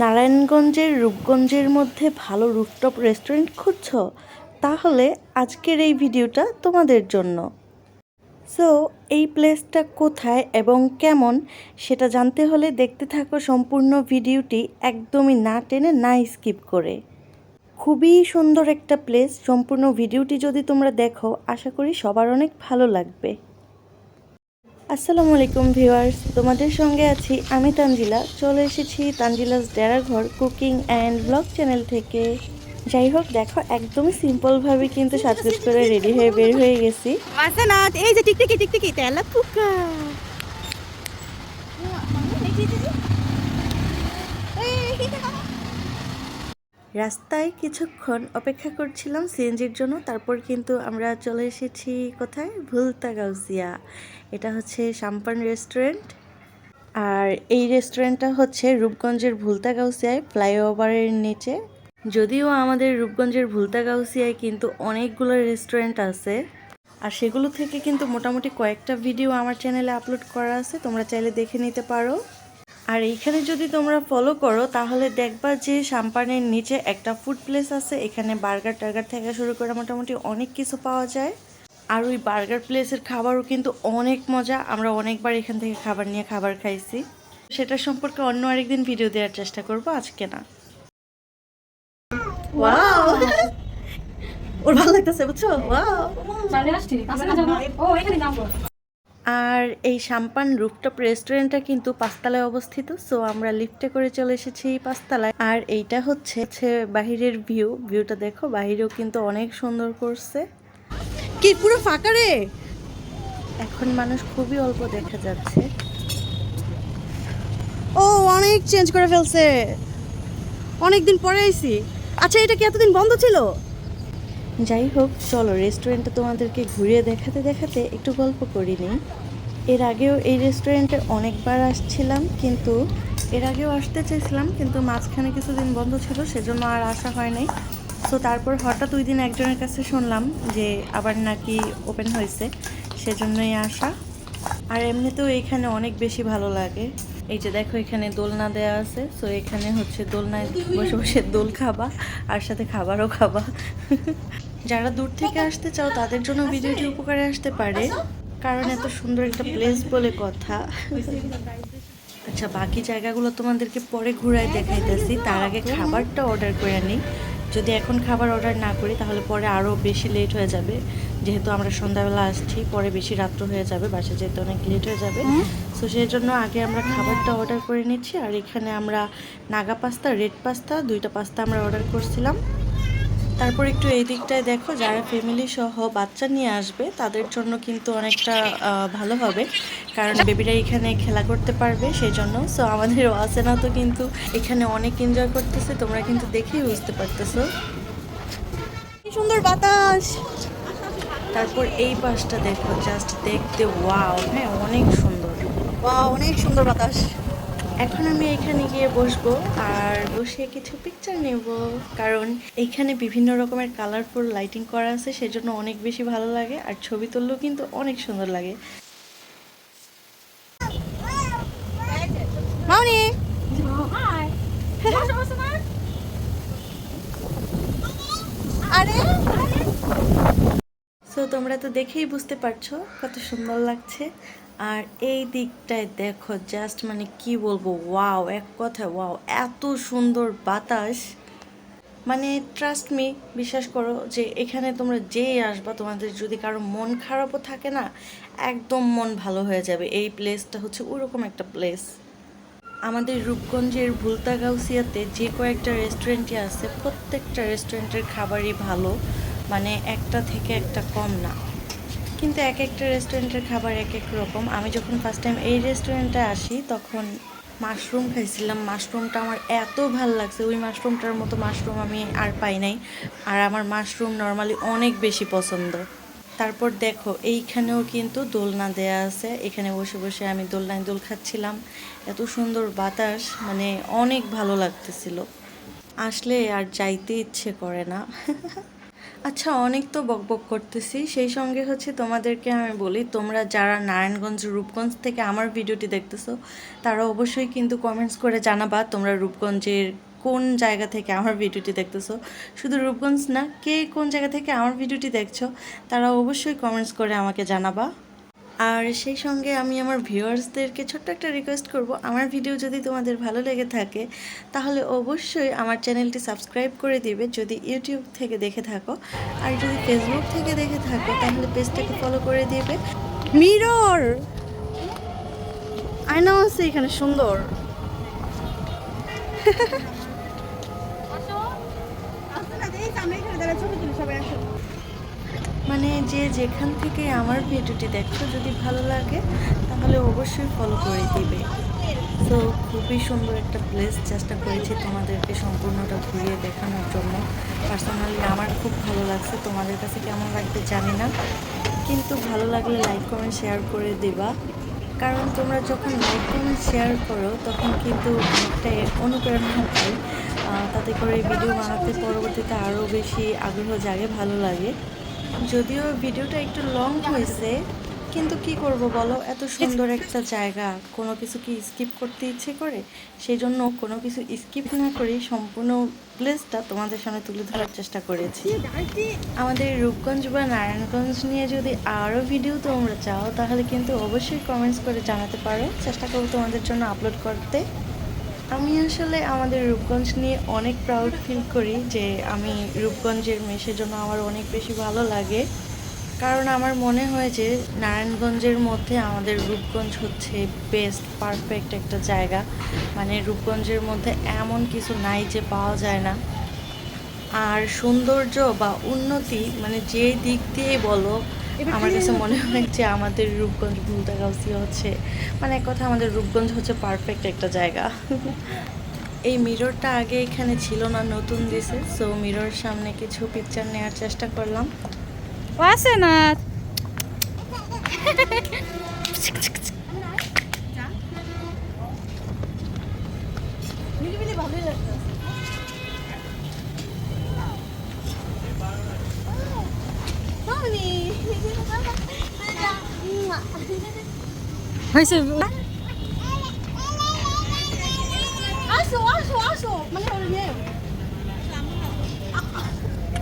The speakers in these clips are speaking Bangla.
নারায়ণগঞ্জের রূপগঞ্জের মধ্যে ভালো রুফটপ রেস্টুরেন্ট খুঁজছো? তাহলে আজকের এই ভিডিওটা তোমাদের জন্য। সো এই প্লেসটা কোথায় এবং কেমন সেটা জানতে হলে দেখতে থাকো সম্পূর্ণ ভিডিওটি একদমই না টেনে না স্কিপ করে। খুবই সুন্দর একটা প্লেস সম্পূর্ণ ভিডিওটি যদি তোমরা দেখো, আশা করি সবার অনেক ভালো লাগবে। আসসালামু আলাইকুম ভিউয়ার্স, তোমাদের সঙ্গে আছি আমি তানজিলা। চলে এসেছি তানজিলাস ডেরাঘর কুকিং অ্যান্ড ব্লগ চ্যানেল থেকে। যাই হোক, দেখো, একদমই সিম্পলভাবে কিন্তু সাজগোজ করে রেডি হয়ে বের হয়ে গেছি। এই যে টিকটিকি টিকটিকি, তেলা রাস্তায় কিছুক্ষণ অপেক্ষা করছিলাম সিএনজির জন্য, তারপর কিন্তু আমরা চলে এসেছি কোথায়? ভুলতা গাউসিয়া এটা হচ্ছে সাম্পান রেস্টুরেন্ট। আর এই রেস্টুরেন্টটা হচ্ছে রূপগঞ্জের ভুলতা গাউসিয়ায় ফ্লাইওভারের নিচে। যদিও আমাদের রূপগঞ্জের ভুলতা গাউসিয়ায় কিন্তু অনেকগুলো রেস্টুরেন্ট আছে। আর সেগুলো থেকে কিন্তু মোটামুটি কয়েকটা ভিডিও আমার চ্যানেলে আপলোড করা আছে, তোমরা চাইলে দেখে নিতে পারো। আর এইখানে যদি তোমরা ফলো করো তাহলে দেখবা যে সাম্পানের নিচে একটা ফুড প্লেস আছে। এখানে বার্গার টার্গার থেকে শুরু করে মোটামুটি অনেক কিছু পাওয়া যায়। আর ওই বার্গার প্লেসের খাবারও কিন্তু অনেক মজা। আমরা অনেকবার এখান থেকে খাবার নিয়ে খাবার খাইছি। সেটা সম্পর্কে অন্য আরেকদিন ভিডিও দেওয়ার চেষ্টা করব আজকে না। ওর ভালো লাগতেছে বুঝছ? ওয়াও চলে আসছি। আছে না জানো ও এখানে নামবো। আর এই সাম্পান রুফটপ রেস্টুরেন্টটা কিন্তু পাঁচতলায় অবস্থিত সো আমরা লিফটে করে চলে এসেছি এই পাঁচতলায়। আর এইটা হচ্ছে হচ্ছে বাহিরের ভিউ ভিউটা দেখো বাহিরেও কিন্তু অনেক সুন্দর করছে। কি পুরো ফাঁকা রে? এখন মানুষ খুবই অল্প দেখা যাচ্ছে। ও অনেক চেঞ্জ করে ফেলছে। অনেক দিন পরে আইছি। আচ্ছা এটা কি এতদিন বন্ধ ছিল? যাই হোক, চলো রেস্টুরেন্টটা তোমাদেরকে ঘুরিয়ে দেখাতে দেখাতে একটু গল্প করি নিই এর আগেও এই রেস্টুরেন্টে অনেকবার আসছিলাম, কিন্তু এর আগেও আসতে চেয়েছিলাম, কিন্তু মাঝখানে কিছুদিন বন্ধ ছিল, সেজন্য আর আসা হয় নাই। তো তারপর হঠাৎ ওই দিন একজনের কাছে শুনলাম যে আবার নাকি ওপেন হয়েছে, সেজন্যই আসা। আর এমনিতেও এখানে অনেক বেশি ভালো লাগে। এই যে দেখো, এখানে দোলনা দেয়া আছে সো এখানে হচ্ছে দোলনায় বসে বসে দোল খাবা, আর সাথে খাবারও খাবা। যারা দূর থেকে আসতে চাও তাদের জন্য ভিডিওটি উপকারে আসতে পারে। কারণ এত সুন্দর একটা প্লেস বলে কথা। আচ্ছা বাকি জায়গাগুলো তোমাদেরকে পরে ঘুরায় দেখাইতেছি। তার আগে খাবারটা অর্ডার করে নিই যদি এখন খাবার অর্ডার না করি তাহলে পরে আরও বেশি লেট হয়ে যাবে। যেহেতু আমরা সন্ধ্যাবেলা আসছি পরে বেশি রাত্র হয়ে যাবে বাসা যেতে অনেক লেট হয়ে যাবে। তো সেই জন্য আগে আমরা খাবারটা অর্ডার করে নিচ্ছি। আর এখানে আমরা নাগা পাস্তা রেড পাস্তা দুইটা পাস্তা আমরা অর্ডার করছিলাম। তারপর একটু এই দিকটায় দেখো যারা ফ্যামিলি সহ বাচ্চা নিয়ে আসবে তাদের জন্য কিন্তু অনেকটা ভালো হবে। কারণ বেবিরা এখানে খেলা করতে পারবে সেই জন্য সো আমাদের ওয়াসেনা তো কিন্তু এখানে অনেক এনজয় করতেছে তোমরা কিন্তু দেখেই বুঝতে পারতেছো। কি সুন্দর বাতাস! তারপর এই পাশটা দেখো জাস্ট দেখতে ওয়াও হ্যাঁ অনেক সুন্দর। বাহ অনেক সুন্দর বাতাস। এখন আমি এখানে গিয়ে বসবো আর বসে কিছু পিকচার নেব কারণ এখানে বিভিন্ন রকমের কালারফুল লাইটিং করা আছে সেজন্য অনেক বেশি ভালো লাগে আর ছবি তুললেও কিন্তু অনেক সুন্দর লাগে। মাউনি আরে! সো তোমরা তো দেখেই বুঝতে পারছ কত সুন্দর লাগছে। আর এই দিকটায় দেখো জাস্ট মানে কি বলব ওয়াও এক কথা ওয়াও এত সুন্দর বাতাস। মানে ট্রাস্ট মি বিশ্বাস করো যে এখানে তোমরা যেই আসবা, তোমাদের যদি কারও মন খারাপও থাকে না, একদম মন ভালো হয়ে যাবে। এই প্লেসটা হচ্ছে ওরকম একটা প্লেস আমাদের রূপগঞ্জের ভুলতা গাউসিয়াতে যে কয়েকটা রেস্টুরেন্টই আছে, প্রত্যেকটা রেস্টুরেন্টের খাবারই ভালো। মানে একটা থেকে একটা কম না। কিন্তু এক একটা রেস্টুরেন্টের খাবার এক এক রকম। আমি যখন ফার্স্ট টাইম এই রেস্টুরেন্টে আসি, তখন মাশরুম খাইছিলাম। মাশরুমটা আমার এত ভালো লাগছে। ওই মাশরুমটার মতো মাশরুম আমি আর পাই নাই। আর আমার মাশরুম নর্মালি অনেক বেশি পছন্দ। তারপর দেখো, এইখানেও কিন্তু দোলনা দেয়া আছে। এখানে বসে বসে আমি দোলনায় দোল খাচ্ছিলাম। এত সুন্দর বাতাস মানে অনেক ভালো লাগতেছিল। আসলে আর যাইতে ইচ্ছে করে না। আচ্ছা অনেক তো বকবক করতেছি। সেই সঙ্গে হচ্ছে তোমাদেরকে আমি বলি, তোমরা যারা নারায়ণগঞ্জ, রূপগঞ্জ থেকে আমার ভিডিওটি দেখতেছো, তারা অবশ্যই কিন্তু কমেন্টস করে জানাবা তোমরা রূপগঞ্জের কোন জায়গা থেকে আমার ভিডিওটি দেখতেছো। শুধু রূপগঞ্জ না, কে কোন জায়গা থেকে আমার ভিডিওটি দেখছ, তারা অবশ্যই কমেন্টস করে আমাকে জানাবা। আর সেই সঙ্গে আমি আমার ভিউয়ার্সদেরকে ছোট্ট একটা রিকোয়েস্ট করব, আমার ভিডিও যদি তোমাদের ভালো লেগে থাকে, তাহলে অবশ্যই আমার চ্যানেলটি সাবস্ক্রাইব করে দিবে যদি ইউটিউব থেকে দেখে থাকো। আর যদি ফেসবুক থেকে দেখে থাকো, তাহলে পেজটাকে ফলো করে দিবে। মিরর আয়না আছে এখানে সুন্দর। মানে যে যেখান থেকে আমার ভিডিওটি দেখছ, যদি ভালো লাগে, তাহলে অবশ্যই ফলো করে দিবে। তো খুবই সুন্দর একটা প্লেস চেষ্টা করেছি তোমাদেরকে সম্পূর্ণটা ঘুরিয়ে দেখানোর জন্য। পার্সোনালি আমার খুব ভালো লাগছে। তোমাদের কাছে কেমন লাগবে জানি না। কিন্তু ভালো লাগলে লাইক কমেন্ট শেয়ার করে দেবা। কারণ তোমরা যখন লাইক কমেন্ট শেয়ার করো, তখন কিন্তু অনেকটাই অনুপ্রেরণা পাই। তাতে করে ভিডিও বানাতে পরবর্তীতে আরও বেশি আগ্রহ জাগে, ভালো লাগে। যদিও ভিডিওটা একটু লং হয়েছে, কিন্তু কি করব বলো? এত সুন্দর একটা জায়গা। কোনো কিছু কি স্কিপ করতে ইচ্ছে করে? সেই জন্য কোনো কিছু স্কিপ না করে সম্পূর্ণ প্লেসটা তোমাদের সামনে তুলে ধরার চেষ্টা করেছি। আমাদের রূপগঞ্জ বা নারায়ণগঞ্জ নিয়ে যদি আরও ভিডিও তোমরা চাও, তাহলে কিন্তু অবশ্যই কমেন্টস করে জানাতে পারো। চেষ্টা করব তোমাদের জন্য আপলোড করতে। আমি আসলে আমাদের রূপগঞ্জ নিয়ে অনেক প্রাউড ফিল করি যে আমি রূপগঞ্জের মেয়ে জন্য আমার অনেক বেশি ভালো লাগে। কারণ আমার মনে হয় যে নারায়ণগঞ্জের মধ্যে আমাদের রূপগঞ্জ হচ্ছে বেস্ট পারফেক্ট একটা জায়গা। মানে রূপগঞ্জের মধ্যে এমন কিছু নাই যে পাওয়া যায় না। আর সৌন্দর্য বা উন্নতি মানে যে দিক দিয়ে বলো আমার কাছে মনে হয় যে আমাদের রূপগঞ্জ ভুলতাগাউসি হচ্ছে মানে এক কথা আমাদের রূপগঞ্জ হচ্ছে পারফেক্ট একটা জায়গা। এই মিররটা আগে এখানে ছিল না নতুন দিছে সো মিরর সামনে কিছু পিকচার নেওয়ার চেষ্টা করলাম। আছে না? হয়েছে আসো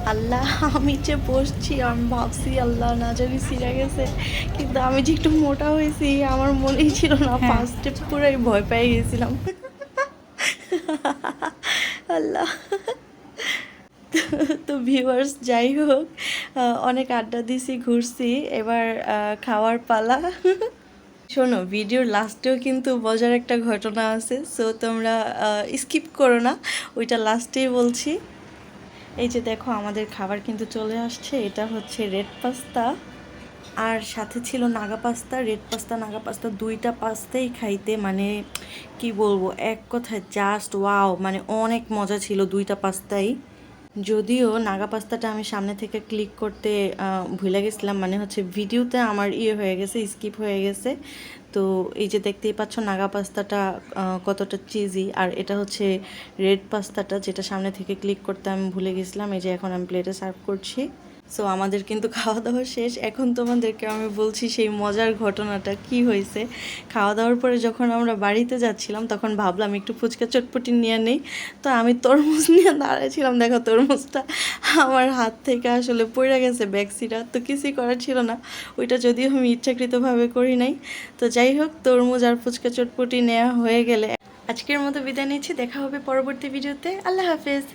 আল্লাহ আমি যে বসছি আমি ভাবছি আল্লাহ না জানি সিরা গেছে। কিন্তু আমি যে একটু মোটা হয়েছি আমার মনেই ছিল না হ্যাঁ। ফার্স্টে পুরাই ভয় পেয়ে গেছিলাম। আল্লাহ। তো ভিউয়ার্স যাই হোক অনেক আড্ডা দিছি, ঘুরছি, এবার খাওয়ার পালা। শোনো, ভিডিওর লাস্টেও কিন্তু মজার একটা ঘটনা আছে সো তোমরা স্কিপ করো না, ওইটা লাস্টেই বলছি। এই যে দেখো, আমাদের খাবার কিন্তু চলে আসছে, এটা হচ্ছে রেড পাস্তা আর সাথে ছিল Naga pasta red pasta Naga pasta দুইটা পাস্তাই খাইতে মানে কি বলব, এক কথায় জাস্ট ওয়াও মানে অনেক মজা ছিল দুইটা পাস্তাই যদিও নাগা পাস্তাটা আমি সামনে থেকে ক্লিক করতে ভুলে গেছিলাম মানে হচ্ছে ভিডিওতে আমার ইয়ে হয়ে গেছে, স্কিপ হয়ে গেছে। তো এই যে দেখতেই পাচ্ছ নাগা পাস্তাটা কতটা চিজি আর এটা হচ্ছে রেড পাস্তাটা, যেটা সামনে থেকে ক্লিক করতে আমি ভুলে গেছিলাম, এই যে এখন আমি প্লেটে সার্ভ করছি। সো আমাদের কিন্তু খাওয়া দাওয়া শেষ। এখন তোমাদেরকে আমি বলছি সেই মজার ঘটনাটা কি হয়েছে। খাওয়া দাওয়ার পরে যখন আমরা বাড়িতে যাচ্ছিলাম, তখন ভাবলাম একটু ফুচকা চটপটি নিয়ে নেই। তো আমি তরমুজ নিয়ে দাঁড়াইছিলাম দেখো তরমুজটা আমার হাত থেকে আসলে পড়ে গেছে ব্যাগসিটা তো কিছুই করার ছিল না। ওইটা যদিও আমি ইচ্ছাকৃতভাবে করি নাই। তো যাই হোক, তরমুজ আর ফুচকা চটপটি নেওয়া হয়ে গেলে আজকের মতো বিদায় নিচ্ছি। দেখা হবে পরবর্তী ভিডিওতে। আল্লাহ হাফেজ।